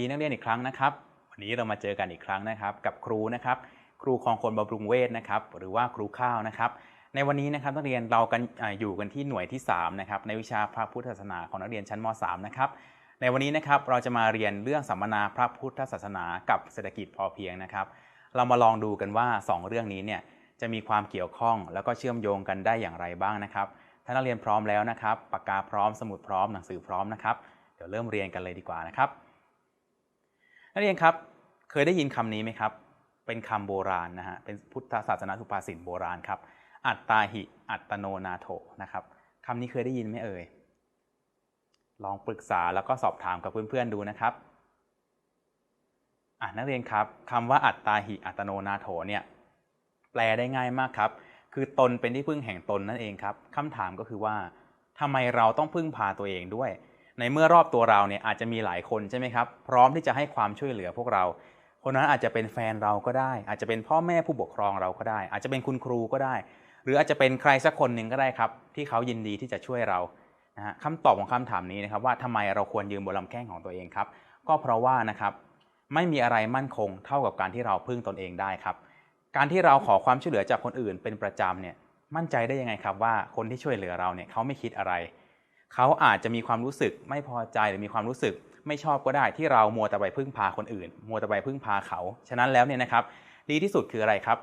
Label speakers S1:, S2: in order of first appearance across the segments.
S1: ดีนักเรียนอีกครั้งนะครับ วันนี้เรามาเจอกันอีกครั้งนะครับ กับครูนะครับ ครูคองคนบำรุงเวทนะครับ หรือว่าครูข้าวนะครับ ในวันนี้นะครับนักเรียนเรากันออยู่กันที่หน่วยที่3นะครับในวิชาพระพุทธศาสนาของนักเรียนชั้นม 3 นะครับในวันนี้นะครับเราจะมาเรียนเรื่องสัมมนาพระพุทธศาสนากับเศรษฐกิจพอเพียงนะครับ เรามาลองดูกันว่า 2 เรื่องนี้เนี่ยจะมีความเกี่ยวข้องแล้วก็เชื่อมโยงกันได้อย่างไรบ้างนะครับถ้านักเรียนพร้อมแล้วนะครับปากกาพร้อมสมุดพร้อมหนังสือพร้อมนะครับเดี๋ยวเริ่มเรียนกันเลยดีกว่านะครับ นักเรียนครับเคยได้ยินคำนี้ไหมครับ เป็นคำโบราณนะฮะเป็นพุทธศาสนาสุภาษิตโบราณครับ อัตตาหิอัตโนนาโถนะครับคำนี้เคยได้ยินไหมเอ่ยลองปรึกษาแล้วก็สอบถามกับเพื่อนๆดูนะครับอะนักเรียนครับคำว่าอัตตาหิอัตโนนาโถเนี่ยแปลได้ง่ายมากครับ คือตนเป็นที่พึ่งแห่งตนนั่นเองครับคำถามก็คือว่าทำไมเราต้องพึ่งพาตัวเองด้วย ในเมื่อรอบตัวเราเนี่ยอาจจะมีหลายคนใช่ไหมครับ พร้อมที่จะให้ความช่วยเหลือพวกเรา คนนั้นอาจจะเป็นแฟนเราก็ได้ อาจจะเป็นพ่อแม่ผู้ปกครองเราก็ได้ อาจจะเป็นคุณครูก็ได้ หรืออาจจะเป็นใครสักคนหนึ่งก็ได้ครับ ที่เขายินดีที่จะช่วยเรานะฮะคำตอบของคำถามนี้นะครับว่าทำไมเราควรยืนบนลำแข้งของตัวเองครับ ก็เพราะว่านะครับไม่มีอะไรมั่นคงเท่ากับการที่เราพึ่งตนเองได้ครับ การที่เราขอความช่วยเหลือจากคนอื่นเป็นประจำเนี่ยมั่นใจได้ยังไงครับว่าคนที่ช่วยเหลือเราเนี่ยเขาไม่คิดอะไร เขาอาจจะมีความรู้สึกไม่พอใจหรือมีความรู้สึกไม่ชอบก็ได้ที่เรามัวแต่ไปพึ่งพาคนอื่น มัวแต่ไปพึ่งพาเขา ฉะนั้นแล้วเนี่ยนะครับ ดีที่สุดคืออะไรครับ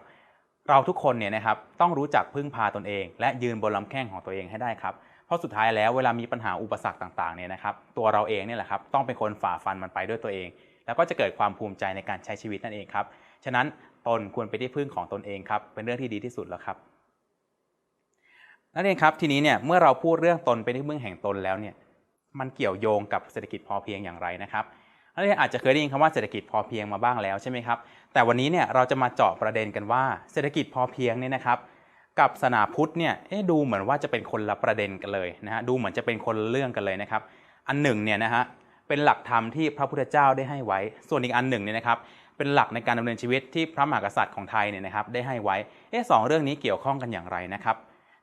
S1: เราทุกคนเนี่ยนะครับต้องรู้จักพึ่งพาตนเอง และยืนบนลำแข้งของตัวเองให้ได้ครับเพราะสุดท้ายแล้วเวลามีปัญหาอุปสรรคต่างๆเนี่ยนะครับ ตัวเราเองเนี่ยแหละครับต้องเป็นคนฝ่าฟันมันไปด้วยตัวเอง แล้วก็จะเกิดความภูมิใจในการใช้ชีวิตนั่นเองครับฉะนั้นตนควรไปที่พึ่งของตนเองครับเป็นเรื่องที่ดีที่สุดแล้วครับ นักเรียนครับทีนี้เนี่ยเมื่อเราพูดเรื่องตนเป็นที่พึ่งแห่งตนแล้วเนี่ยมันเกี่ยวโยงกับเศรษฐกิจพอเพียงอย่างไรนะครับนักเรียนอาจจะเคยได้ยินคำว่าเศรษฐกิจพอเพียงมาบ้างแล้วใช่ไหมครับแต่วันนี้เนี่ยเราจะมาเจาะประเด็นกันว่าเศรษฐกิจพอเพียงเนี่ยนะครับกับศาสนาพุทธเนี่ยดูเหมือนว่าจะเป็นคนละประเด็นกันเลยนะฮะดูเหมือนจะเป็นคนละเรื่องกันเลยนะครับ อันหนึ่งเนี่ยนะฮะเป็นหลักธรรมที่พระพุทธเจ้าได้ให้ไว้ ส่วนอีกอันหนึ่งเนี่ยนะครับเป็นหลักในการดำเนินชีวิตที่พระมหากษัตริย์ของไทยเนี่ยนะครับได้ให้ไว้เอ๊ะสองเรื่องนี้เกี่ยวข้องกันอย่างไรนะครับ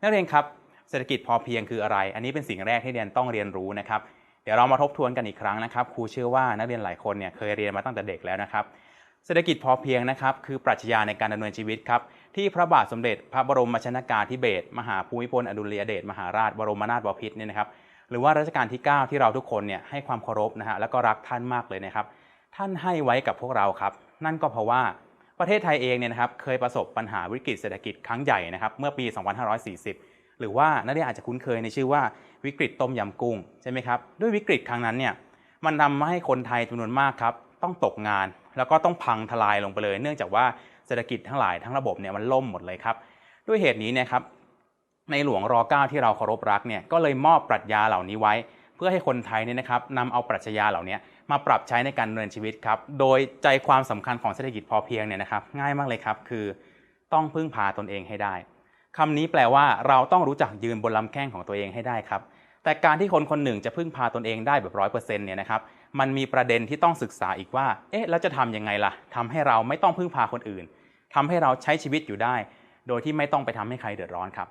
S1: นักเรียนครับเศรษฐกิจพอเพียงคืออะไร อันนี้เป็นสิ่งแรกที่เรียนต้องเรียนรู้นะครับ เดี๋ยวเรามาทบทวนกันอีกครั้งนะครับ ครูเชื่อว่านักเรียนหลายคนเนี่ยเคยเรียนมาตั้งแต่เด็กแล้วนะครับ เศรษฐกิจพอเพียงนะครับคือปรัชญาในการดำเนินชีวิตครับที่พระบาทสมเด็จพระบรมชนากาธิเบศรมหาภูมิพลอดุลยเดชมหาราชบรมนาถบพิตรเนี่ยนะครับหรือว่ารัชกาลที่ 9 ที่เราทุกคนเนี่ยให้ความเคารพนะฮะแล้วก็รักท่านมากเลยนะครับ ท่านให้ไว้กับพวกเราครับ นั่นก็เพราะว่า ประเทศไทยเองเนี่ยนะครับเคยประสบปัญหาวิกฤตเศรษฐกิจครั้งใหญ่นะครับเมื่อปี 2540 หรือว่านักเรียนอาจจะคุ้นเคยในชื่อว่าวิกฤตต้มยำกุ้งใช่ไหมครับด้วยวิกฤตครั้งนั้นเนี่ยมันทำให้คนไทยจำนวนมากครับต้องตกงาน แล้วก็ต้องพังทลายลงไปเลย เนื่องจากว่าเศรษฐกิจทั้งหลายทั้งระบบเนี่ยมันล่มหมดเลยครับด้วยเหตุนี้เนะครับในหลวงร9ที่เราเคารพรักเนี่ยก็เลยมอบปรัชญาเหล่านี้ไว้ เพื่อให้คนไทยเนี่ยนะครับนำเอาปรัชญาเหล่านี้ มาปรับใช้ในการดำเนินชีวิตครับ โดยใจความสำคัญของเศรษฐกิจพอเพียงเนี่ยนะครับ ง่ายมากเลยครับ คือต้องพึ่งพาตนเองให้ได้คำนี้แปลว่าเราต้องรู้จักยืนบนลำแข้งของตัวเองให้ได้ครับ แต่การที่คนคนหนึ่งจะพึ่งพาตนเองได้แบบร้อยเปอร์เซ็นต์เนี่ยนะครับ มันมีประเด็นที่ต้องศึกษาอีกว่า เอ๊ะแล้วจะทำยังไงล่ะทำให้เราไม่ต้องพึ่งพาคนอื่นทำให้เราใช้ชีวิตอยู่ได้ โดยที่ไม่ต้องไปทำให้ใครเดือดร้อนครับ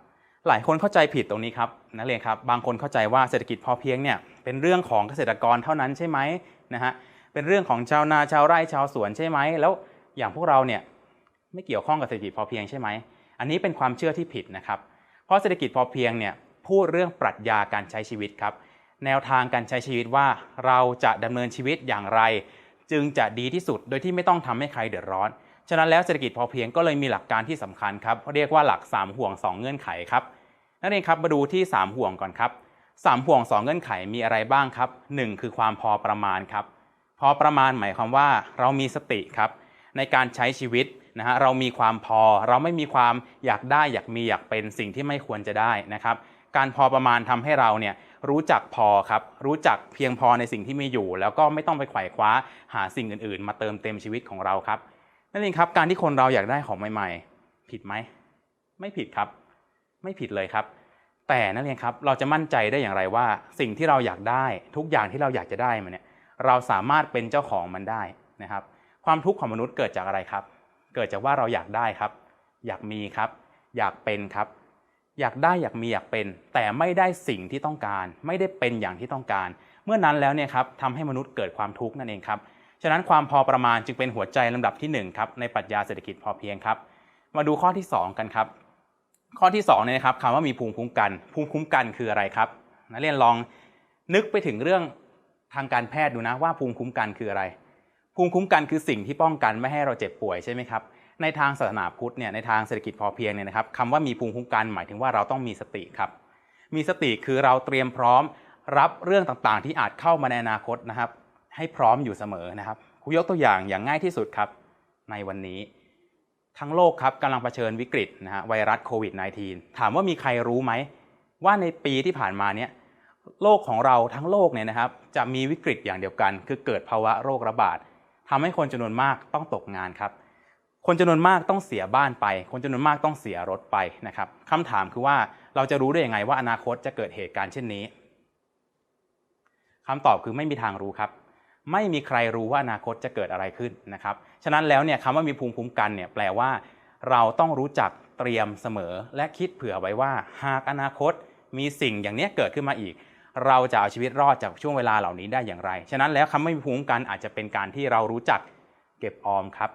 S1: หลายคนเข้าใจผิดตรงนี้ครับนักเรียนครับ บางคนเข้าใจว่าเศรษฐกิจพอเพียงเนี่ยเป็นเรื่องของเกษตรกรเท่านั้นใช่ไหมนะฮะเป็นเรื่องของชาวนาชาวไร่ชาวสวนใช่ไหมแล้วอย่างพวกเราเนี่ยไม่เกี่ยวข้องกับเศรษฐกิจพอเพียงใช่ไหมอันนี้เป็นความเชื่อที่ผิดนะครับ เพราะเศรษฐกิจพอเพียงเนี่ยพูดเรื่องปรัชญาการใช้ชีวิตครับแนวทางการใช้ชีวิตว่าเราจะดำเนินชีวิตอย่างไร จึงจะดีที่สุดโดยที่ไม่ต้องทำให้ใครเดือดร้อน ฉะนั้นแล้วเศรษฐกิจพอเพียงก็เลยมีหลักการที่สำคัญครับเรียกว่าหลัก 3 ห่วง 2 เงื่อนไขครับนั่นเองครับมาดูที่ 3 ห่วงก่อนครับ 3ห่วง 2 เงื่อนไขมีอะไรบ้างครับ 1 คือความพอประมาณครับ พอประมาณหมายความว่าเรามีสติครับ ในการใช้ชีวิตนะฮะเรามีความพอเราไม่มีความอยากได้อยากมีอยากเป็นสิ่งที่ไม่ควรจะได้นะครับ การพอประมาณทำให้เราเนี่ยรู้จักพอครับ รู้จักเพียงพอในสิ่งที่มีอยู่ แล้วก็ไม่ต้องไปไขว่คว้าหาสิ่งอื่นๆ มาเติมเต็มชีวิตของเราครับนั่นเองครับการที่คนเราอยากได้ของใหม่ๆ ผิดไหมไม่ผิดครับ ไม่ผิดเลยครับ แต่นั่นเองครับเราจะมั่นใจได้อย่างไรว่า สิ่งที่เราอยากได้ ทุกอย่างที่เราอยากจะได้มันเนี่ยเราสามารถเป็นเจ้าของมันได้นะครับ ความทุกข์ของมนุษย์เกิดจากอะไรครับ เกิดจากว่าเราอยากได้ครับ อยากมีครับ อยากเป็นครับ อยากได้อยากมีอยากเป็น แต่ไม่ได้สิ่งที่ต้องการ ไม่ได้เป็นอย่างที่ต้องการ เมื่อนั้นแล้วเนี่ยครับทำให้มนุษย์เกิดความทุกข์นั่นเองครับฉะนั้นความพอประมาณจึงเป็นหัวใจลำดับที่หนึ่งครับในปรัชญาเศรษฐกิจพอเพียงครับ มาดูข้อที่สองกันครับ ข้อที่2เนี่ยนะครับคำว่ามีภูมิคุ้มกัน ภูมิคุ้มกันคืออะไรครับ นักเรียนลองนึกไปถึงเรื่องทางการแพทย์ดูนะว่าภูมิคุ้มกันคืออะไร ภูมิคุ้มกันคือสิ่งที่ป้องกันไม่ให้เราเจ็บป่วยใช่ไหมครับในทางศาสนาพุทธเนี่ยในทางเศรษฐกิจพอเพียงเนี่ยนะครับคำว่ามีภูมิคุ้มกันหมายถึงว่าเราต้องมีสติครับ มีสติคือเราเตรียมพร้อมรับเรื่องต่างๆ ที่อาจเข้ามาในอนาคตนะครับ ให้พร้อมอยู่เสมอนะครับครูยกตัวอย่างอย่างง่ายที่สุดครับ ในวันนี้ ทั้งโลกครับกำลังเผชิญวิกฤตนะฮะไวรัสโควิด -19 ถามว่ามีใครรู้ไหม ว่าในปีที่ผ่านมาเนี่ยโลกของเราทั้งโลกเนี่ยนะครับ จะมีวิกฤตอย่างเดียวกัน คือเกิดภาวะโรคระบาดทำให้คนจำนวนมากต้องตกงานครับ คนจำนวนมากต้องเสียบ้านไป คนจำนวนมากต้องเสียรถไปนะครับคำถามคือว่าเราจะรู้ได้ยังไงว่าอนาคตจะเกิดเหตุการณ์เช่นนี้คำตอบคือไม่มีทางรู้ครับ ไม่มีใครรู้ว่าอนาคตจะเกิดอะไรขึ้นนะครับ ฉะนั้นแล้วเนี่ยคำว่ามีภูมิคุ้มกันเนี่ยแปลว่า เราต้องรู้จักเตรียมเสมอ และคิดเผื่อไว้ว่า หากอนาคตมีสิ่งอย่างนี้เกิดขึ้นมาอีก เราจะเอาชีวิตรอดจากช่วงเวลาเหล่านี้ได้อย่างไร ฉะนั้นแล้วคำว่ามีภูมิคุ้มกันอาจจะเป็นการที่เรารู้จักเก็บออมครับ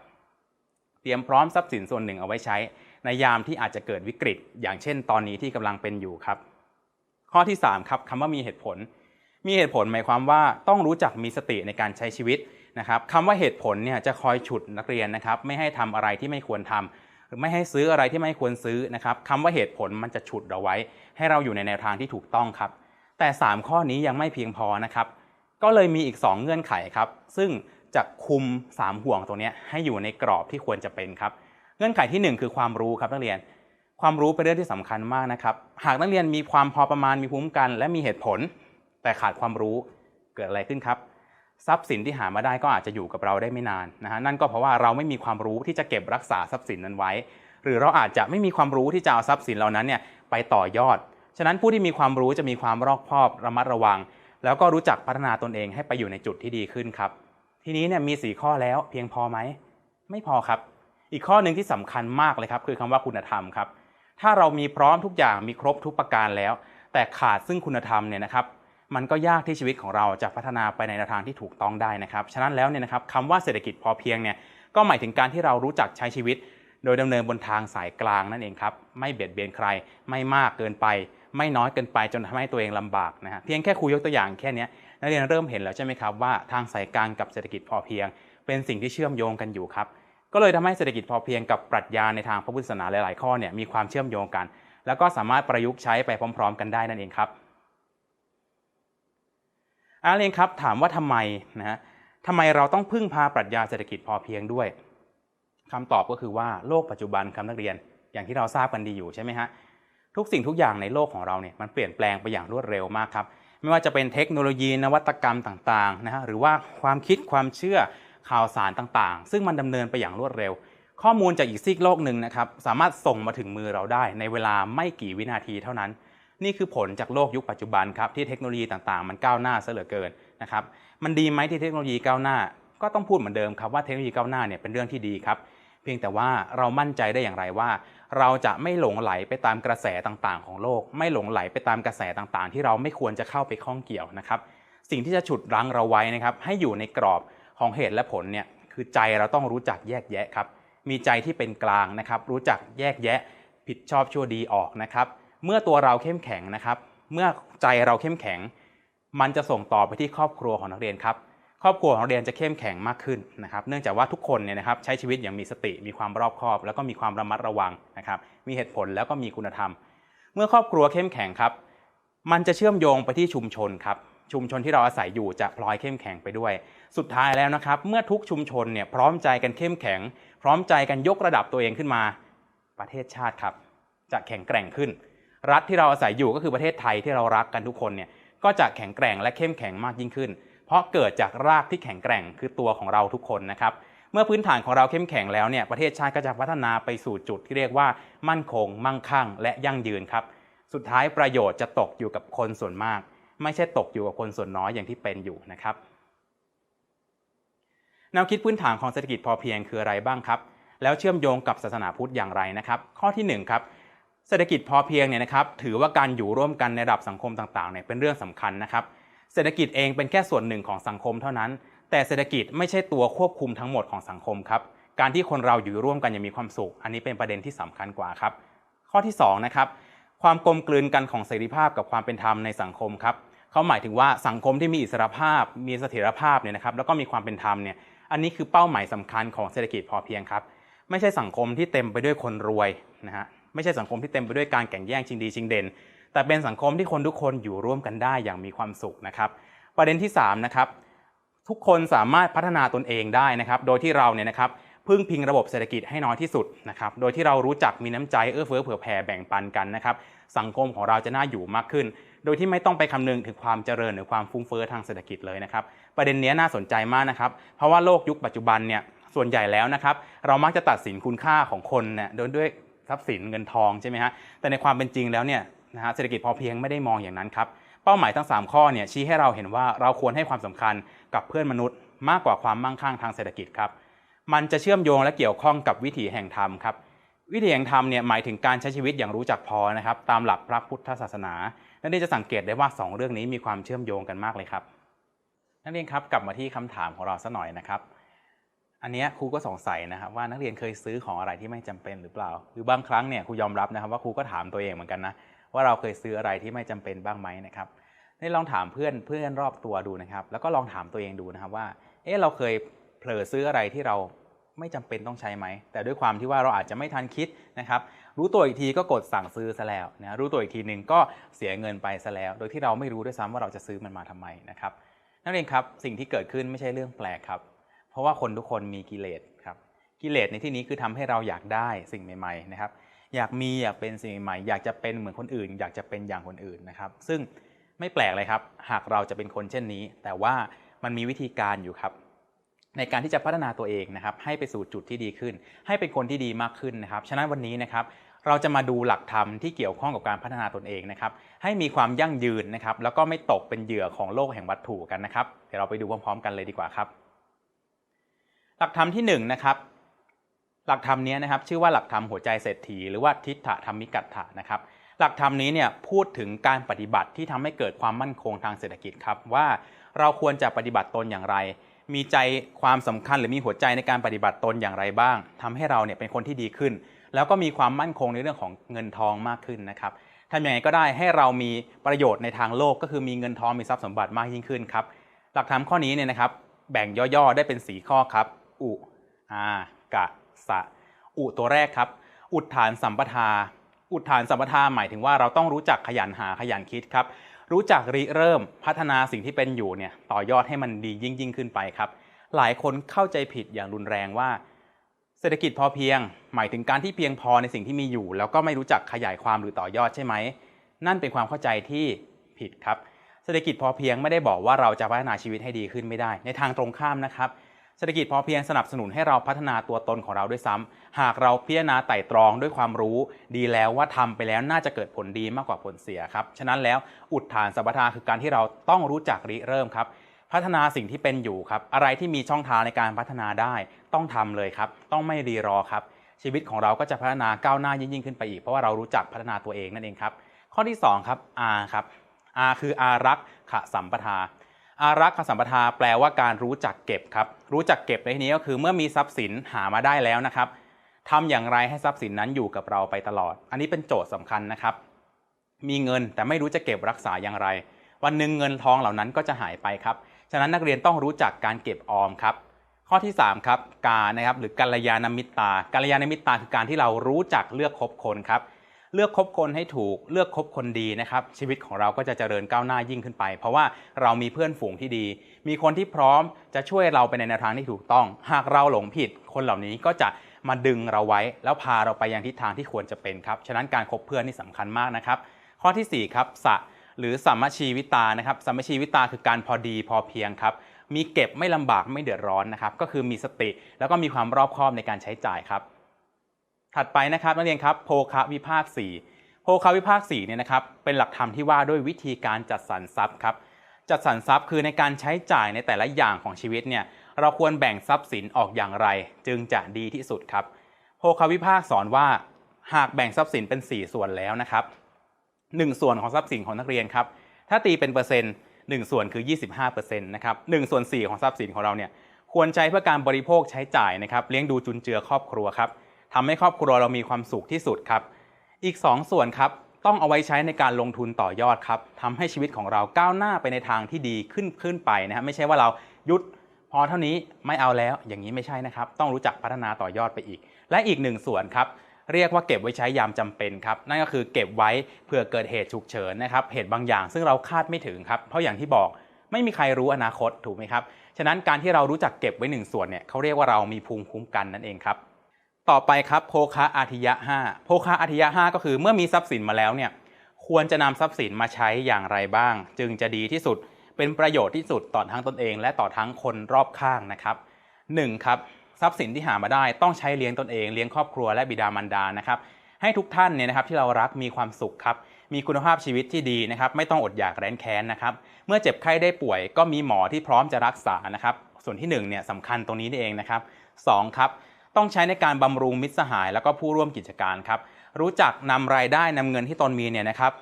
S1: เตรียมพร้อมทรัพย์สินส่วนหนึ่งเอาไว้ใช้ ในยามที่อาจจะเกิดวิกฤต อย่างเช่น ตอนนี้ที่กำลังเป็นอยู่ครับ ข้อที่3ครับคำว่ามีเหตุผล มีเหตุผลหมายความว่าต้องรู้จักมีสติในการใช้ชีวิตนะครับคำว่าเหตุผลเนี่ยจะคอยฉุดนักเรียนนะครับไม่ให้ทำอะไรที่ไม่ควรทำหรือไม่ให้ซื้ออะไรที่ไม่ควรซื้อนะครับคำว่าเหตุผลมันจะฉุดเราไว้ ให้เราอยู่ในแนวทางที่ถูกต้องครับ แต่ 3 ข้อนี้ยังไม่เพียงพอนะครับ ก็เลยมีอีก 2 เงื่อนไขครับ ซึ่งจะคุม 3 ห่วงตรงนี้ให้อยู่ในกรอบที่ควรจะเป็นครับ เงื่อนไขที่ 1 คือความรู้ครับนักเรียน ความรู้เป็นเรื่องที่สำคัญมากนะครับ หากนักเรียนมีความพอประมาณมีภูมิคุ้มกัน และมีเหตุผล แต่ขาดความรู้เกิดอะไรขึ้นครับ ทรัพย์สินที่หามาได้ก็อาจจะอยู่กับเราได้ไม่นานนะฮะนั่นก็เพราะว่าเราไม่มีความรู้ที่จะเก็บรักษาทรัพย์สินนั้นไว้ หรือเราอาจจะไม่มีความรู้ที่จะเอาทรัพย์สินเหล่านั้นเนี่ยไปต่อยอด ฉะนั้นผู้ที่มีความรู้จะมีความรอบคอบระมัดระวัง แล้วก็รู้จักพัฒนาตนเองให้ไปอยู่ในจุดที่ดีขึ้นครับ ทีนี้เนี่ยมี 4 ข้อแล้วเพียงพอไหมไม่พอครับ อีกข้อหนึ่งที่สำคัญมากเลยครับคือคำว่าคุณธรรมครับถ้าเรามีพร้อมทุกอย่างมีครบทุกประการแล้ว แต่ขาดซึ่งคุณธรรมเนี่ยนะครับ มันก็ยากที่ชีวิตของเราจะพัฒนาไปในทางที่ถูกต้องได้นะครับ ฉะนั้นแล้วเนี่ยนะครับคำว่าเศรษฐกิจพอเพียงเนี่ยก็หมายถึงการที่เรารู้จักใช้ชีวิต โดยดำเนินบนทางสายกลางนั่นเองครับไม่เบียดเบียนใคร ไม่มากเกินไป ไม่น้อยเกินไปจนทำให้ตัวเองลำบากนะฮะเพียงแค่ครูยกตัวอย่างแค่นี้นักเรียนเริ่มเห็นแล้วใช่ไหมครับว่าทางสายกลางกับเศรษฐกิจพอเพียง เป็นสิ่งที่เชื่อมโยงกันอยู่ครับก็เลยทำให้เศรษฐกิจพอเพียงกับปรัชญาในทางพระพุทธศาสนาหลาย ๆ ข้อเนี่ยมีความเชื่อมโยงกัน แล้วก็สามารถประยุกต์ใช้ไปพร้อม ๆ กันได้นั่นเองครับ อาเรียนครับถามว่าทำไมนะฮะทำไมเราต้องพึ่งพาปรัชญาเศรษฐกิจพอเพียงด้วยคำตอบก็คือว่าโลกปัจจุบันครับนักเรียนอย่างที่เราทราบกันดีอยู่ใช่ไหมฮะทุกสิ่งทุกอย่างในโลกของเราเนี่ยมันเปลี่ยนแปลงไปอย่างรวดเร็วมากครับไม่ว่าจะเป็นเทคโนโลยีนวัตกรรมต่างๆนะฮะหรือว่าความคิดความเชื่อข่าวสารต่างๆ ซึ่งมันดำเนินไปอย่างรวดเร็ว ข้อมูลจากอีกซีกโลกหนึ่งนะครับสามารถส่งมาถึงมือเราได้ในเวลาไม่กี่วินาทีเท่านั้น นี่คือผลจากโลกยุคปัจจุบันครับที่เทคโนโลยีต่างๆ มันก้าวหน้าซะเหลือเกินนะครับมันดีไหมที่เทคโนโลยีก้าวหน้า ก็ต้องพูดเหมือนเดิมครับว่าเทคโนโลยีก้าวหน้าเนี่ยเป็นเรื่องที่ดีครับเพียงแต่ว่าเรามั่นใจได้อย่างไรว่า เราจะไม่หลงไหลไปตามกระแสต่างๆ ของโลก ไม่หลงไหลไปตามกระแสต่างๆ ที่เราไม่ควรจะเข้าไปข้องเกี่ยวนะครับสิ่งที่จะฉุดรั้งเราไว้นะครับให้อยู่ในกรอบของเหตุและผลเนี่ยคือใจเราต้องรู้จักแยกแยะครับมีใจที่เป็นกลางนะครับรู้จักแยกแยะ ผิดชอบชั่วดีออกนะครับ เมื่อตัวเราเข้มแข็งนะครับ เมื่อใจเราเข้มแข็ง มันจะส่งต่อไปที่ครอบครัวของนักเรียนครับ ครอบครัวของนักเรียนจะเข้มแข็งมากขึ้นนะครับ เนื่องจากว่าทุกคนเนี่ยนะครับใช้ชีวิตอย่างมีสติ มีความรอบคอบ แล้วก็มีความระมัดระวังนะครับ มีเหตุผลแล้วก็มีคุณธรรม เมื่อครอบครัวเข้มแข็งครับ มันจะเชื่อมโยงไปที่ชุมชนครับ ชุมชนที่เราอาศัยอยู่จะพลอยเข้มแข็งไปด้วย สุดท้ายแล้วนะครับ เมื่อทุกชุมชนเนี่ยพร้อมใจกันเข้มแข็ง พร้อมใจกันยกระดับตัวเองขึ้นมา ประเทศชาติครับ จะแข็งแกร่งขึ้น รัฐที่เราอาศัยอยู่ก็คือประเทศไทยที่เรารักกันทุกคนเนี่ยก็จะแข็งแกร่งและเข้มแข็งมากยิ่งขึ้น เพราะเกิดจากรากที่แข็งแกร่งคือตัวของเราทุกคนนะครับเมื่อพื้นฐานของเราเข้มแข็งแล้วเนี่ยประเทศชาติก็จะพัฒนาไปสู่จุดที่เรียกว่า มั่นคง มั่งคั่ง และยั่งยืนครับ สุดท้ายประโยชน์จะตกอยู่กับคนส่วนมาก ไม่ใช่ตกอยู่กับคนส่วนน้อยอย่างที่เป็นอยู่นะครับแนวคิดพื้นฐานของเศรษฐกิจพอเพียงคืออะไรบ้างครับ แล้วเชื่อมโยงกับศาสนาพุทธอย่างไรนะครับ ข้อที่1ครับ เศรษฐกิจพอเพียงเนี่ยนะครับถือว่าการอยู่ร่วมกันในระดับสังคมต่างๆเนี่ยเป็นเรื่องสำคัญนะครับ เศรษฐกิจเองเป็นแค่ส่วนหนึ่งของสังคมเท่านั้น แต่เศรษฐกิจไม่ใช่ตัวควบคุมทั้งหมดของสังคมครับการที่คนเราอยู่ร่วมกันอย่างมีความสุข อันนี้เป็นประเด็นที่สำคัญกว่าครับ ข้อที่สองนะครับความกลมกลืนกันของเสรีภาพกับความเป็นธรรมในสังคมครับเขาหมายถึงว่าสังคมที่มีอิสรภาพ มีเสถียรภาพเนี่ยนะครับแล้วก็มีความเป็นธรรมเนี่ยอันนี้คือเป้าหมายสำคัญของเศรษฐกิจพอเพียงครับ ไม่ใช่สังคมที่เต็มไปด้วยคนรวยนะฮะ ไม่ใช่สังคมที่เต็มไปด้วยการแข่งแย่งชิงดีชิงเด่น แต่เป็นสังคมที่คนทุกคนอยู่ร่วมกันได้อย่างมีความสุขนะครับ ประเด็นที่3นะครับทุกคนสามารถพัฒนาตนเองได้นะครับ โดยที่เราเนี่ยนะครับพึ่งพิงระบบเศรษฐกิจให้น้อยที่สุดนะครับ โดยที่เรารู้จักมีน้ำใจเอื้อเฟื้อเผื่อแผ่แบ่งปันกันนะครับ สังคมของเราจะน่าอยู่มากขึ้น โดยที่ไม่ต้องไปคำนึงถึงความเจริญหรือความฟุ้งเฟ้อทางเศรษฐกิจเลยนะครับ ประเด็นนี้น่าสนใจมากนะครับ เพราะว่าโลกยุคปัจจุบันเนี่ยส่วนใหญ่แล้วนะครับ เรามักจะตัดสินคุณค่าของคนเนี่ยโดยด้วย ทรัพย์สินเงินทองใช่ไหมฮะแต่ในความเป็นจริงแล้วเนี่ยนะฮะเศรษฐกิจพอเพียงไม่ได้มองอย่างนั้นครับเป้าหมายทั้ง 3 ข้อเนี่ยชี้ให้เราเห็นว่าเราควรให้ความสำคัญกับเพื่อนมนุษย์ มากกว่าความมั่งคั่งทางเศรษฐกิจครับมันจะเชื่อมโยงและเกี่ยวข้องกับวิถีแห่งธรรมครับวิถีแห่งธรรมเนี่ยหมายถึงการใช้ชีวิตอย่างรู้จักพอนะครับตามหลักพระพุทธศาสนานักเรียนจะสังเกตได้ว่า 2 เรื่องนี้มีความเชื่อมโยงกันมากเลยครับนักเรียนครับกลับมาที่คำถามของเราสักหน่อยนะครับ อันนี้ครูก็สงสัยนะครับว่านักเรียนเคยซื้อของอะไรที่ไม่จำเป็นหรือเปล่า หรือบางครั้งเนี่ยครูยอมรับนะครับว่าครูก็ถามตัวเองเหมือนกันนะว่าเราเคยซื้ออะไรที่ไม่จำเป็นบ้างไหมนะครับนี่ลองถามเพื่อนเพื่อนรอบตัวดูนะครับ แล้วก็ลองถามตัวเองดูนะครับว่า เอ๊ะเราเคยเผลอซื้ออะไรที่เราไม่จำเป็นต้องใช้ไหม แต่ด้วยความที่ว่าเราอาจจะไม่ทันคิดนะครับ รู้ตัวอีกทีก็กดสั่งซื้อซะแล้วนะ รู้ตัวอีกทีหนึ่งก็เสียเงินไปซะแล้ว โดยที่เราไม่รู้ด้วยซ้ำว่าเราจะซื้อมันมาทำไมนะครับ นักเรียนครับ สิ่งที่เกิดขึ้นไม่ใช่เรื่องแปลกครับ ราะว่าคนทุกคนมีกิเลสครับกิเลสในที่นี้คือทำให้เราอยากได้สิ่งใหม่ๆนะครับ อยากมีอยากเป็นสิ่งใหม่อยากจะเป็นเหมือนคนอื่น อยากจะเป็นอย่างคนอื่นนะครับ ซึ่งไม่แปลกเลยครับ หากเราจะเป็นคนเช่นนี้ แต่ว่ามันมีวิธีการอยู่ครับ ในการที่จะพัฒนาตัวเองนะครับ ให้ไปสู่จุดที่ดีขึ้น ให้เป็นคนที่ดีมากขึ้นนะครับ ฉะนั้นวันนี้นะครับ เราจะมาดูหลักธรรมที่เกี่ยวข้องกับการพัฒนาตนเองนะครับ ให้มีความยั่งยืนนะครับ แล้วก็ไม่ตกเป็นเหยื่อของโลกแห่งวัตถุกันนะครับ เดี๋ยวเราไปดูพร้อมๆ กันเลยดีกว่าครับ หลักธรรมที่1นงนะครับหลักธรรมนี้นะครับชื่อว่าหลักธรรมหัวใจเศรษฐีหรือว่าทิฏฐธรรมิกัตถะนะครับหลักธรรมนี้เนี่ยพูดถึงการปฏิบัติที่ทำให้เกิดความมั่นคงทางเศรษฐกิจครับว่าเราควรจะปฏิบัติตนอย่างไร มีใจความสำคัญหรือมีหัวใจในการปฏิบัติตนอย่างไรบ้างทำให้เราเนี่ยเป็นคนที่ดีขึ้น แล้วก็มีความมั่นคงในเรื่องของเงินทองมากขึ้นนะครับทำยังไงก็ได้ให้เรามีประโยชน์ในทางโลกก็คือมีเงินทองมีทรัพย์สมบัติมากยิ่งขึ้นครับหลักธรรมข้อนี้เนี่ยนะครับแบ่งย่อๆได้เป็นสีข้อครับ อุอากะสะ อุตัวแรกครับ อุทธานสัมปทา อุทธานสัมปทาหมายถึงว่าเราต้องรู้จักขยันหาขยันคิดครับ รู้จักริเริ่มพัฒนาสิ่งที่เป็นอยู่เนี่ยต่อยอดให้มันดียิ่งยิ่งขึ้นไปครับ หลายคนเข้าใจผิดอย่างรุนแรงว่า เศรษฐกิจพอเพียง หมายถึงการที่เพียงพอในสิ่งที่มีอยู่ แล้วก็ไม่รู้จักขยายความหรือต่อยอดใช่ไหมนั่นเป็นความเข้าใจที่ผิดครับเศรษฐกิจพอเพียงไม่ได้บอกว่าเราจะพัฒนาชีวิตให้ดีขึ้นไม่ได้ ในทางตรงข้ามนะครับ เศรษฐกิจพอเพียงสนับสนุนให้เราพัฒนาตัวตนของเราด้วยซ้ำหากเราพิจารณาไต่ตรองด้วยความรู้ ดีแล้วว่าทำไปแล้วน่าจะเกิดผลดีมากกว่าผลเสียครับ ฉะนั้นแล้วอุดฐานสัมปทาคือการที่เราต้องรู้จักริเริ่มครับ พัฒนาสิ่งที่เป็นอยู่ครับ อะไรที่มีช่องทางในการพัฒนาได้ ต้องทำเลยครับ ต้องไม่รีรอครับ ชีวิตของเราก็จะพัฒนาก้าวหน้ายิ่งขึ้นไปอีก เพราะว่าเรารู้จักพัฒนาตัวเองนั่นเองครับ ข้อที่2ครับ R ครับ R คืออารักขสัมปทา อารักขสัมปทาแปลว่าการรู้จักเก็บครับ รู้จักเก็บในที่นี้ก็คือเมื่อมีทรัพย์สินหามาได้แล้วนะครับทำอย่างไรให้ทรัพย์สินนั้นอยู่กับเราไปตลอด อันนี้เป็นโจทย์สำคัญนะครับ มีเงินแต่ไม่รู้จะเก็บรักษาอย่างไร วันหนึ่งเงินทองเหล่านั้นก็จะหายไปครับ ฉะนั้นนักเรียนต้องรู้จักการเก็บออมครับ ข้อที่3ครับ กานะครับหรือกัลยาณมิตรตากัลยาณมิตรตาคือการที่เรารู้จักเลือกคบคนครับ เลือกคบคนให้ถูก เลือกคบคนดีนะครับ ชีวิตของเราก็จะเจริญก้าวหน้ายิ่งขึ้นไป เพราะว่าเรามีเพื่อนฝูงที่ดี มีคนที่พร้อมจะช่วยเราไปในแนวทางที่ถูกต้อง หากเราหลงผิด คนเหล่านี้ก็จะมาดึงเราไว้ แล้วพาเราไปยังทิศทางที่ควรจะเป็นครับ ฉะนั้นการคบเพื่อนนี่สำคัญมากนะครับ ข้อทีสี่4ครับสะหรือสัมมชีวิตานะครับสัมมชีวิตาคือการพอดีพอเพียงครับมีเก็บไม่ลำบากไม่เดือดร้อนนะครับก็คือมีสติ แล้วก็มีความรอบคอบในการใช้จ่ายครับ ถัดไปนะครับนักเรียนครับโภคะวิภาค 4โภคะวิภาค4เนี่ยนะครับเป็นหลักธรรมที่ว่าด้วยวิธีการจัดสรรทรัพย์ครับจัดสรรทรัพย์คือในการใช้จ่ายในแต่ละอย่างของชีวิตเนี่ยเราควรแบ่งทรัพย์สินออกอย่างไร จึงจะดีที่สุดครับโภคะวิภาคสอนว่าหากแบ่งทรัพย์สินเป็น 4 ส่วนแล้วนะครับ 1 ส่วนของทรัพย์สินของนักเรียนครับถ้าตีเป็นเปอร์เซ็นต์1ส่วนคือ 25%นะครับ1ส่วน4ของทรัพย์สินของเราเนี่ยควรใช้เพื่อการบริโภคใช้จ่ายนะครับเลี้ยงดูจุนเจือครอบครัวครับ ทำให้ครอบครัวเรามีความสุขที่สุดครับ อีก 2 ส่วนครับต้องเอาไว้ใช้ในการลงทุนต่อยอดครับทำให้ชีวิตของเราก้าวหน้าไปในทางที่ดีขึ้นขึ้นไปนะครับไม่ใช่ว่าเราหยุดพอเท่านี้ไม่เอาแล้วอย่างนี้ไม่ใช่นะครับ ต้องรู้จักพัฒนาต่อยอดไปอีก และอีกหนึ่งส่วนครับเรียกว่าเก็บไว้ใช้ยามจำเป็นครับนั่นก็คือเก็บไว้เผื่อเกิดเหตุฉุกเฉินนะครับเหตุบางอย่างซึ่งเราคาดไม่ถึงครับเพราะอย่างที่บอกไม่มีใครรู้อนาคตถูกไหมครับฉะนั้นการที่เรารู้จักเก็บไว้หนึ่งส่วนเนี่ยเขาเรียกว่าเรามีภูมิคุ้มกันนั่นเองครับ ต่อไปครับโภคะอาทิยะ5โภคะอาทิยะ 5 ก็คือเมื่อมีทรัพย์สินมาแล้วเนี่ยควรจะนำทรัพย์สินมาใช้อย่างไรบ้าง จึงจะดีที่สุดเป็นประโยชน์ที่สุดต่อทั้งตนเอง และต่อทั้งคนรอบข้างนะครับ 1. ครับทรัพย์สินที่หามาได้ต้องใช้เลี้ยงตนเองเลี้ยงครอบครัวและบิดามารดานะครับให้ทุกท่านเนี่ยนะครับที่เรารักมีความสุขครับมีคุณภาพชีวิตที่ดีนะครับไม่ต้องอดอยากแร้นแค้นนะครับเมื่อเจ็บไข้ได้ป่วยก็มีหมอที่พร้อมจะรักษานะครับส่วนที่1เนี่ยสำคัญตรงนี้นี่เองนะครับสองครับ ต้องใช้ในการบำรุงมิตรสหาย แล้วก็ผู้ร่วมกิจการครับ รู้จักนำรายได้นำเงินที่ตนมีเนี่ยนะครับ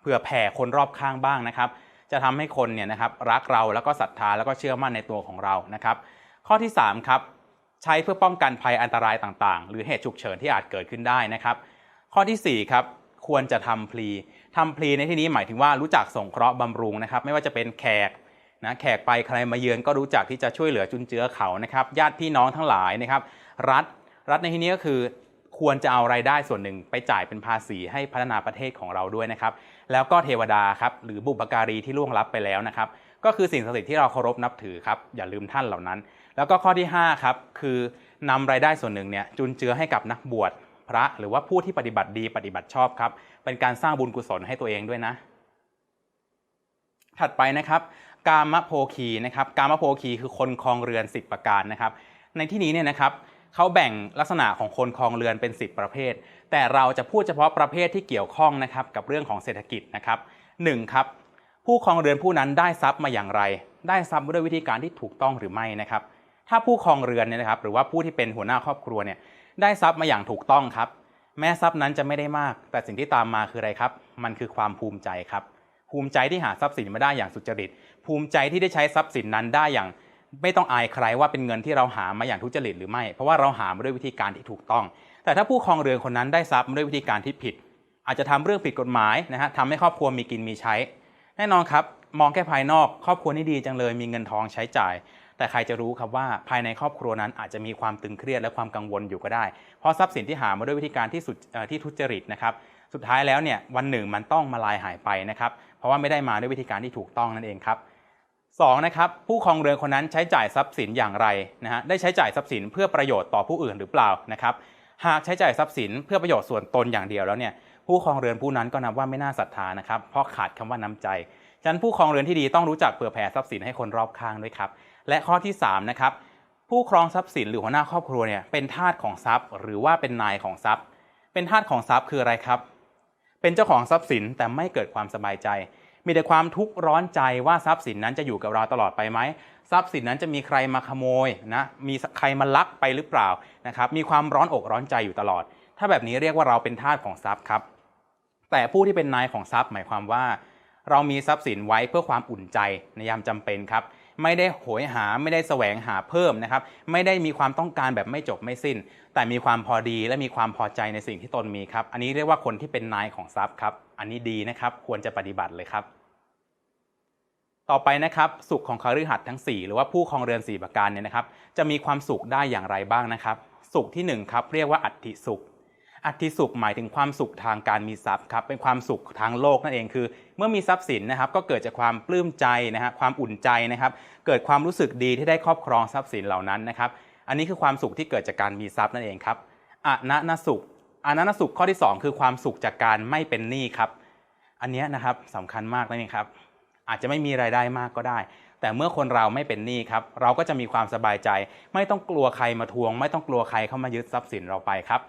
S1: เพื่อแผ่คนรอบข้างบ้างนะครับ จะทำให้คนเนี่ยนะครับรักเราแล้วก็ศรัทธาแล้วก็เชื่อมั่นในตัวของเรานะครับ ข้อที่3ครับใช้เพื่อป้องกันภัยอันตรายต่างๆ หรือเหตุฉุกเฉินที่อาจเกิดขึ้นได้นะครับ ข้อที่4ครับควรจะทำพลีทำพลีในที่นี้หมายถึงว่ารู้จักสงเคราะห์บำรุงนะครับ ไม่ว่าจะเป็นแขกนะแขกไปใครมาเยือนก็รู้จักที่จะช่วยเหลือจุนเจือเขานะครับ ญาติพี่น้องทั้งหลายนะครับ รัฐ รัฐในที่นี้ก็คือควรจะเอารายได้ส่วนหนึ่งไปจ่ายเป็นภาษีให้พัฒนาประเทศของเราด้วยนะครับ แล้วก็เทวดาครับหรือบุปการีที่ล่วงลับไปแล้วนะครับ ก็คือสิ่งศักดิ์สิทธิ์ที่เราเคารพนับถือครับอย่าลืมท่านเหล่านั้น แล้วก็ข้อที่5ครับคือนำรายได้ส่วนหนึ่งเนี่ยจุนเจือให้กับนักบวชพระหรือว่าผู้ที่ปฏิบัติดีปฏิบัติชอบครับ เป็นการสร้างบุญกุศลให้ตัวเองด้วยนะ ถัดไปนะครับ กามโภคีนะครับ กามโภคีคือคนคลองเรือน10ประการนะครับ ในที่นี้เนี่ยนะครับ เขาแบ่งลักษณะของคนคลองเรือนเป็น 10 ประเภท แต่เราจะพูดเฉพาะประเภทที่เกี่ยวข้องนะครับกับเรื่องของเศรษฐกิจนะครับหนึ่งครับผู้ครองเรือนผู้นั้นได้ทรัพย์มาอย่างไร ได้ทรัพย์ด้วยวิธีการที่ถูกต้องหรือไม่นะครับ ถ้าผู้ครองเรือนเนี่ยนะครับ หรือว่าผู้ที่เป็นหัวหน้าครอบครัวเนี่ยได้ทรัพย์มาอย่างถูกต้องครับ แม้ทรัพย์นั้นจะไม่ได้มาก แต่สิ่งที่ตามมาคืออะไรครับ มันคือความภูมิใจครับ ภูมิใจที่หาทรัพย์สินมาได้อย่างสุจริต ภูมิใจที่ได้ใช้ทรัพย์สินนั้นได้อย่าง ไม่ต้องอายใครว่าเป็นเงินที่เราหามาอย่างทุจริตหรือไม่ เพราะว่าเราหามาด้วยวิธีการที่ถูกต้อง แต่ถ้าผู้ครองเรือนคนนั้นได้ทรัพย์มาด้วยวิธีการที่ผิด อาจจะทำเรื่องผิดกฎหมายนะฮะทำให้ครอบครัวมีกินมีใช้ แน่นอนครับมองแค่ภายนอกครอบครัวนี้ดีจังเลยมีเงินทองใช้จ่าย แต่ใครจะรู้ครับว่าภายในครอบครัวนั้นอาจจะมีความตึงเครียดและความกังวลอยู่ก็ได้ เพราะทรัพย์สินที่หามาด้วยวิธีการที่สุดที่ทุจริตนะครับสุดท้ายแล้วเนี่ยวันหนึ่งมันต้องมาลายหายไปนะครับเพราะว่าไม่ได้มาด้วยวิธีการที่ถูกต้องนั่นเองครับ สองนะครับผู้ครองเรือนคนนั้นใช้จ่ายทรัพย์สินอย่างไรนะฮะได้ใช้จ่ายทรัพย์สินเพื่อประโยชน์ต่อผู้อื่นหรือเปล่านะครับหากใช้จ่ายทรัพย์สินเพื่อประโยชน์ส่วนตนอย่างเดียวแล้วเนี่ยผู้ครองเรือนผู้นั้นก็นับว่าไม่น่าศรัทธานะครับเพราะขาดคำว่าน้ำใจฉะนั้นผู้ครองเรือนที่ดีต้องรู้จักเผื่อแผ่ทรัพย์สินให้คนรอบข้างด้วยครับและข้อที่3นะครับผู้ครองทรัพย์สินหรือหัวหน้าครอบครัวเนี่ยเป็นทาสของทรัพย์ หรือว่าเป็นนายของทรัพย์ เป็นทาสของทรัพย์คืออะไรครับ เป็นเจ้าของทรัพย์สินแต่ไม่เกิดความสบายใจ มีแต่ความทุกข์ร้อนใจว่าทรัพย์สินนั้นจะอยู่กับเราตลอดไปไหมทรัพย์สินนั้นจะมีใครมาขโมยนะมีใครมาลักไปหรือเปล่านะครับมีความร้อนอกร้อนใจอยู่ตลอด ถ้าแบบนี้เรียกว่าเราเป็นทาสของทรัพย์ครับ แต่ผู้ที่เป็นนายของทรัพย์หมายความว่า เรามีทรัพย์สินไว้เพื่อความอุ่นใจในยามจำเป็นครับไม่ได้โหยหาไม่ได้แสวงหาเพิ่มนะครับ ไม่ได้มีความต้องการแบบไม่จบไม่สิ้น แต่มีความพอดีและมีความพอใจในสิ่งที่ตนมีครับ อันนี้เรียกว่าคนที่เป็นนายของทรัพย์ครับ อันนี้ดีนะครับ ควรจะปฏิบัติเลยครับ ต่อไปนะครับสุขของคฤหัสถ์ทั้ง 4 หรือว่าผู้ครองเรือน 4 ประการเนี่ยนะครับ จะมีความสุขได้อย่างไรบ้างนะครับ สุขที่ 1 ครับ เรียกว่าอัติสุข อัติสุขหมายถึงความสุขทางการมีทรัพย์ครับเป็นความสุขทางโลกนั่นเองคือ เมื่อมีทรัพย์สินนะครับ ก็เกิดจากความปลื้มใจนะฮะความอุ่นใจนะครับ เกิดความรู้สึกดีที่ได้ครอบครองทรัพย์สินเหล่านั้นนะครับ อันนี้คือความสุขที่เกิดจากการมีทรัพย์นั่นเองครับอนันสุขอนันสุขข้อที่ 2 คือความสุขจากการไม่เป็นหนี้ครับ อันนี้นะครับสำคัญมากนั่นเองครับ อาจจะไม่มีรายได้มากก็ได้ แต่เมื่อคนเราไม่เป็นหนี้ครับ เราก็จะมีความสบายใจ ไม่ต้องกลัวใครมาทวง ไม่ต้องกลัวใครเข้ามายึดทรัพย์สินเราไปครับ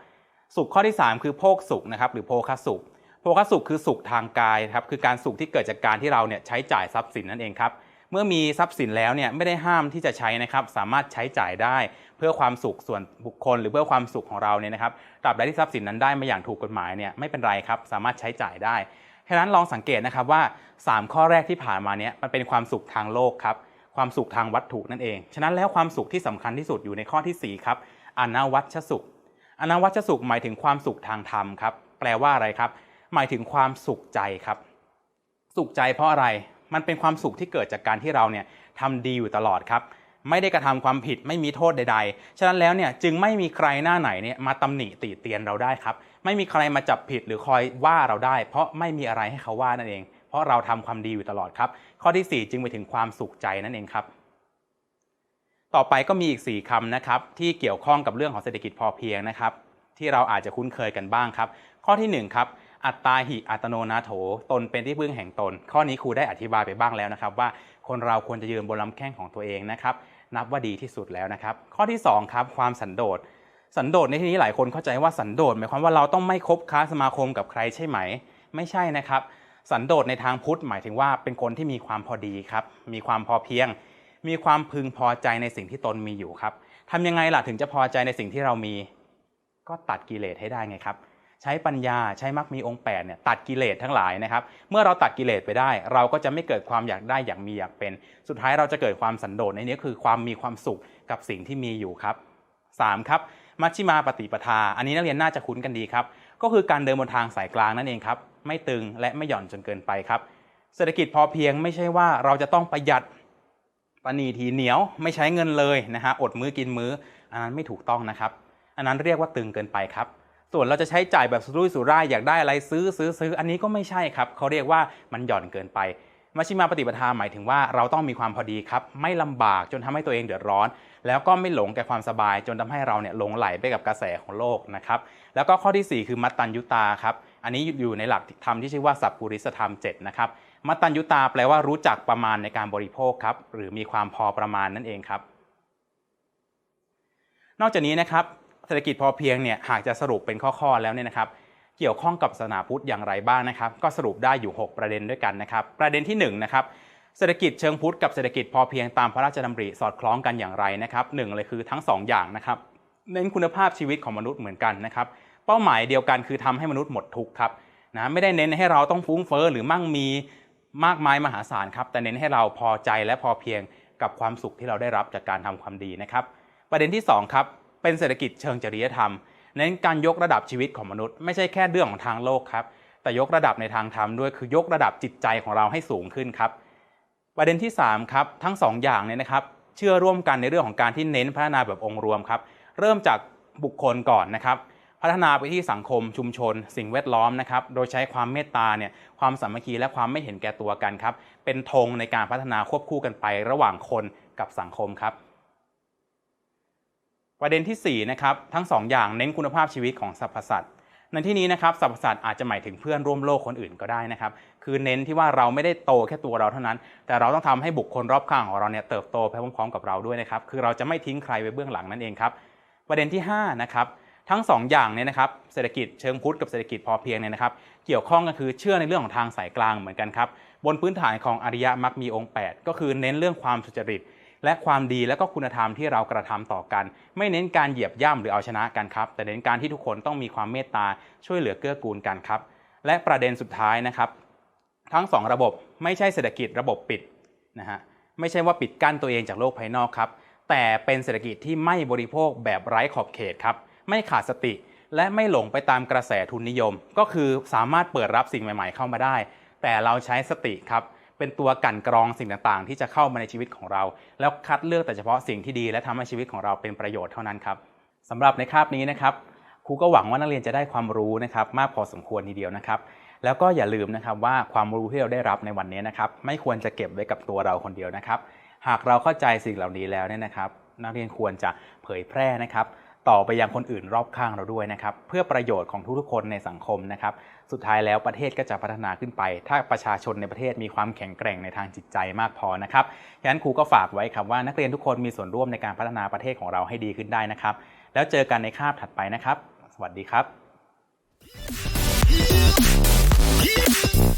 S1: สุขข้อที่ 3 คือโภคสุขนะครับหรือโภคสุข โภคสุขคือสุขทางกายครับคือการสุขที่เกิดจากการที่เราเนี่ยใช้จ่ายทรัพย์สินนั่นเองครับเมื่อมีทรัพย์สินแล้วเนี่ยไม่ได้ห้ามที่จะใช้นะครับ สามารถใช้จ่ายได้เพื่อความสุขส่วนบุคคล หรือเพื่อความสุขของเราเนี่ยนะครับตราบใดที่ทรัพย์สินนั้นได้มาอย่างถูกกฎหมายเนี่ยไม่เป็นไรครับ สามารถใช้จ่ายได้ ฉะนั้นลองสังเกตนะครับว่า 3 ข้อแรกที่ผ่านมาเนี้ยมันเป็นความสุขทางโลกครับความสุขทางวัตถุนั่นเอง ฉะนั้นแล้วความสุขที่สำคัญที่สุดอยู่ในข้อที่ 4 ครับอนวัชสุขอนวัชสุขหมายถึงความสุขทางธรรมครับ แปลว่าอะไรครับ หมายถึงความสุขใจครับ สุขใจเพราะอะไร มันเป็นความสุขที่เกิดจากการที่เราเนี่ยทำดีอยู่ตลอดครับ ไม่ได้กระทำความผิดไม่มีโทษใด ๆ ฉะนั้นแล้วเนี่ยจึงไม่มีใครหน้าไหนเนี่ยมาตำหนิติเตียนเราได้ครับไม่มีใครมาจับผิดหรือคอยว่าเราได้ เพราะไม่มีอะไรให้เขาว่านั่นเอง เพราะเราทำความดีอยู่ตลอดครับ ข้อที่ 4 จึงไปถึงความสุขใจนั่นเองครับ ต่อไปก็มีอีก 4คำนะครับที่เกี่ยวข้องกับเรื่องของเศรษฐกิจพอเพียงนะครับ ที่เราอาจจะคุ้นเคยกันบ้างครับ ข้อที่1ครับอัตตาหิอัตโนนาโถ ตนเป็นที่พึ่งแห่งตน ข้อนี้ครูได้อธิบายไปบ้างแล้วนะครับ ว่าคนเราควรจะยืนบนลำแข้งของตัวเองนะครับ นับว่าดีที่สุดแล้วนะครับ ข้อที่2ครับความสันโดษ สันโดษในที่นี้หลายคนเข้าใจว่าสันโดษหมายความว่าเราต้องไม่คบค้าสมาคมกับใครใช่ไหม ไม่ใช่นะครับ สันโดษในทางพุทธหมายถึงว่าเป็นคนที่มีความพอดีครับ มีความพอเพียง มีความพึงพอใจในสิ่งที่ตนมีอยู่ครับทำยังไงล่ะถึงจะพอใจในสิ่งที่เรามี ก็ตัดกิเลสให้ได้ไงครับ ใช้ปัญญาใช้มรรคมีองค์8เนี่ยตัดกิเลสทั้งหลายนะครับ เมื่อเราตัดกิเลสไปได้ เราก็จะไม่เกิดความอยากได้อยากมีอยากเป็น สุดท้ายเราจะเกิดความสันโดษในนี้คือความมีความสุขกับสิ่งที่มีอยู่ครับ 3. ครับ มัชชิมาปฏิปทา อันนี้นักเรียนน่าจะคุ้นกันดีครับ ก็คือการเดินบนทางสายกลางนั่นเองครับ ไม่ตึงและไม่หย่อนจนเกินไปครับ เศรษฐกิจพอเพียงไม่ใช่ว่าเราจะต้องประหยัดปณีทีเหนียวไม่ใช้เงินเลยนะฮะอดมื้อกินมื้อ อันนั้นไม่ถูกต้องนะครับ อันนั้นเรียกว่าตึงเกินไปครับ ส่วนเราจะใช้จ่ายแบบสุรุ่ยสุร่ายอยากได้อะไรซื้อซื้อซื้ออันนี้ก็ไม่ใช่ครับเขาเรียกว่ามันหย่อนเกินไปมัชฌิมาปฏิปทาหมายถึงว่าเราต้องมีความพอดีครับ ไม่ลำบากจนทำให้ตัวเองเดือดร้อน แล้วก็ไม่หลงแก่ความสบายจนทำให้เราเนี่ยหลงไหลไปกับกระแสของโลกนะครับแล้วก็ข้อทีสี่ 4 คือมัตตัญยุตาครับอันนี้อยู่ในหลักธรรมที่ชื่อว่าสัพปุริสธรรม7นะครับมัตตัญยุตาแปลว่ารู้จักประมาณในการบริโภคครับหรือมีความพอประมาณนั่นเองครับ นอกจากนี้นะครับเศรษฐกิจพอเพียงเนี่ยหากจะสรุปเป็นข้อๆแล้วเนี่ยนะครับเกี่ยวข้องกับศาสนาพุทธอย่างไรบ้างนะครับ ก็สรุปได้อยู่ 6 ประเด็นด้วยกันนะครับ ประเด็นที่1นะครับ เศรษฐกิจเชิงพุทธกับเศรษฐกิจพอเพียงตามพระราชดำริสอดคล้องกันอย่างไรนะครับหนึ่งเลยคือทั้ง 2 อย่างนะครับเน้นคุณภาพชีวิตของมนุษย์เหมือนกันนะครับเป้าหมายเดียวกันคือทำให้มนุษย์หมดทุกข์ครับนะไม่ได้เน้นให้เราต้องฟุ้งเฟ้อหรือมั่งมีมากมายมหาศาลครับแต่เน้นให้เราพอใจและพอเพียงกับความสุขที่เราได้รับจากการทำความดีนะครับ ประเด็นที่สองครับเป็นเศรษฐกิจเชิงจริยธรรม เน้นการยกระดับชีวิตของมนุษย์ ไม่ใช่แค่เรื่องของทางโลกครับแต่ยกระดับในทางธรรมด้วยคือยกระดับจิตใจของเราให้สูงขึ้นครับ ประเด็นที่3ครับทั้ง 2 อย่างเนี่ยนะครับเชื่อร่วมกันในเรื่องของการที่เน้นพัฒนาแบบองค์รวมครับเริ่มจากบุคคลก่อนนะครับพัฒนาไปที่สังคมชุมชน สิ่งแวดล้อมนะครับโดยใช้ความเมตตาเนี่ยความสามัคคีและความไม่เห็นแก่ตัวกันครับเป็นธงในการพัฒนาควบคู่กันไประหว่างคนกับสังคมครับ ประเด็นที่4นะครับทั้ง2อย่างเน้นคุณภาพชีวิตของสรรพสัตว์ ในที่นี้นะครับสรรพสัตว์อาจจะหมายถึงเพื่อนร่วมโลกคนอื่นก็ได้นะครับ คือเน้นที่ว่าเราไม่ได้โตแค่ตัวเราเท่านั้น แต่เราต้องทำให้บุคคลรอบข้างของเราเนี่ยเติบโตไปพร้อมๆกับเราด้วยนะครับ คือเราจะไม่ทิ้งใครไว้เบื้องหลังนั่นเองครับ ประเด็นที่5นะครับทั้ง2อย่างเนี่ยนะครับเศรษฐกิจเชิงพุทธกับเศรษฐกิจพอเพียงเนี่ยนะครับ เกี่ยวข้องก็คือเชื่อในเรื่องของทางสายกลางเหมือนกันครับบนพื้นฐานของอริยมรรคมีองค์ 8 ก็คือเน้นเรื่องความสุจริต และความดีและก็คุณธรรมที่เรากระทำต่อกัน ไม่เน้นการเหยียบย่ำหรือเอาชนะกันครับ แต่เน้นการที่ทุกคนต้องมีความเมตตาช่วยเหลือเกื้อกูลกันครับ และประเด็นสุดท้ายนะครับ ทั้ง 2 ระบบไม่ใช่เศรษฐกิจระบบปิดนะฮะไม่ใช่ว่าปิดกั้นตัวเองจากโลกภายนอกครับแต่เป็นเศรษฐกิจที่ไม่บริโภคแบบไร้ขอบเขตครับไม่ขาดสติและไม่หลงไปตามกระแสทุนนิยม ก็คือสามารถเปิดรับสิ่งใหม่ ๆ เข้ามาได้ แต่เราใช้สติครับ เป็นตัวกั่นกรองสิ่งต่างๆ ที่จะเข้ามาในชีวิตของเรา แล้วคัดเลือกแต่เฉพาะสิ่งที่ดี และทำให้ชีวิตของเราเป็นประโยชน์เท่านั้นครับสำหรับในคาบนี้นะครับครูก็หวังว่านักเรียนจะได้ความรู้นะครับมากพอสมควรทีเดียวนะครับ แล้วก็อย่าลืมนะครับว่าความรู้ที่เราได้รับในวันนี้นะครับไม่ควรจะเก็บไว้กับตัวเราคนเดียวนะครับ หากเราเข้าใจสิ่งเหล่านี้แล้วเนี่ยนะครับ นักเรียนควรจะเผยแพร่นะครับ ต่อไปยังคนอื่นรอบข้างเราด้วยนะครับ เพื่อประโยชน์ของทุกๆคนในสังคมนะครับ สุดท้ายแล้วประเทศก็จะพัฒนาขึ้นไป ถ้าประชาชนในประเทศมีความแข็งแกร่งในทางจิตใจมากพอนะครับฉะนั้นครูก็ฝากไว้ครับว่านักเรียนทุกคนมีส่วนร่วมในการพัฒนาประเทศของเราให้ดีขึ้นได้นะครับ แล้วเจอกันในคาบถัดไปนะครับ สวัสดีครับ